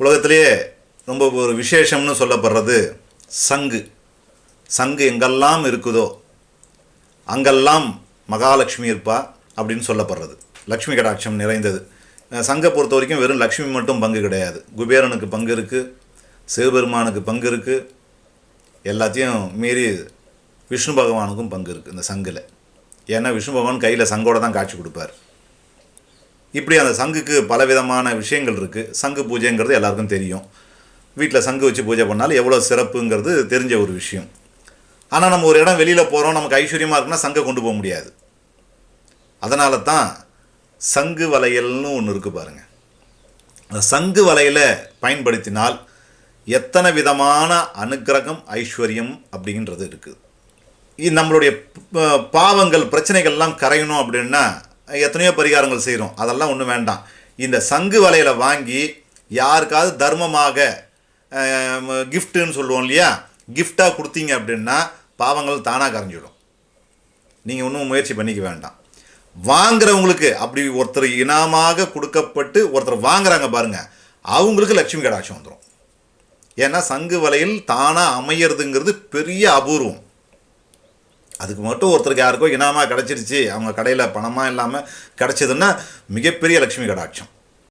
உலகத்திலேயே ரொம்ப ஒரு விசேஷம்னு சொல்லப்படுறது சங்கு. சங்கு எங்கெல்லாம் இருக்குதோ அங்கெல்லாம் மகாலட்சுமி இருப்பா அப்படின்னு சொல்லப்படுறது. லக்ஷ்மி கடாட்சம் நிறைந்தது. சங்கை பொறுத்த வரைக்கும் வெறும் லக்ஷ்மி மட்டும் பங்கு கிடையாது. குபேரனுக்கு பங்கு இருக்குது சிவபெருமானுக்கு பங்கு இருக்குது எல்லாத்தையும் மீறி விஷ்ணு பகவானுக்கும் பங்கு இருக்குது இந்த சங்கில். ஏன்னா விஷ்ணு பகவான் கையில் சங்கோட தான் காட்சி கொடுப்பார். இப்படி அந்த சங்குக்கு பலவிதமான விஷயங்கள் இருக்குது சங்கு பூஜைங்கிறது எல்லாருக்கும் தெரியும். வீட்டில் சங்கு வச்சு பூஜை பண்ணாலும் எவ்வளோ சிறப்புங்கிறது தெரிஞ்ச ஒரு விஷயம். ஆனால் நம்ம ஒரு இடம் வெளியில் போகிறோம் நமக்கு ஐஸ்வர்யமாக இருக்குன்னா சங்கை கொண்டு போக முடியாது. அதனால தான் சங்கு வளையல்னு ஒன்று இருக்குது பாருங்கள் அந்த சங்கு வலையில் பயன்படுத்தினால் எத்தனை விதமான அனுக்கிரகம் ஐஸ்வர்யம் அப்படின்றது இருக்குது. இது நம்மளுடைய பாவங்கள் பிரச்சனைகள்லாம் கரையணும் அப்படின்னா எத்தனையோ பரிகாரங்கள் செய்கிறோம் அதெல்லாம் ஒன்றும் வேண்டாம். இந்த சங்கு வலையில் வாங்கி யாருக்காவது தர்மமாக கிஃப்ட்டுன்னு சொல்லுவோம் இல்லையா? கிஃப்டாக கொடுத்தீங்க அப்படின்னா பாவங்கள் தானாக கரைஞ்சிடும். நீங்கள் ஒன்றும் முயற்சி பண்ணிக்க வேண்டாம். வாங்குறவங்களுக்கு அப்படி ஒருத்தர் இனமாக கொடுக்கப்பட்டு ஒருத்தர் வாங்குறாங்க பாருங்க அவங்களுக்கு லட்சுமி கடாட்சம் வந்துடும் ஏன்னா சங்கு வலையில் தானாக அமையிறதுங்கிறது பெரிய அபூர்வம். அதுக்கு மட்டும் ஒருத்தருக்கு யாருக்கோ இனாமாக கிடச்சிருச்சு. அவங்க கடையில் பணமாக இல்லாமல் கிடச்சதுன்னா மிகப்பெரிய லட்சுமி கடாட்சம்.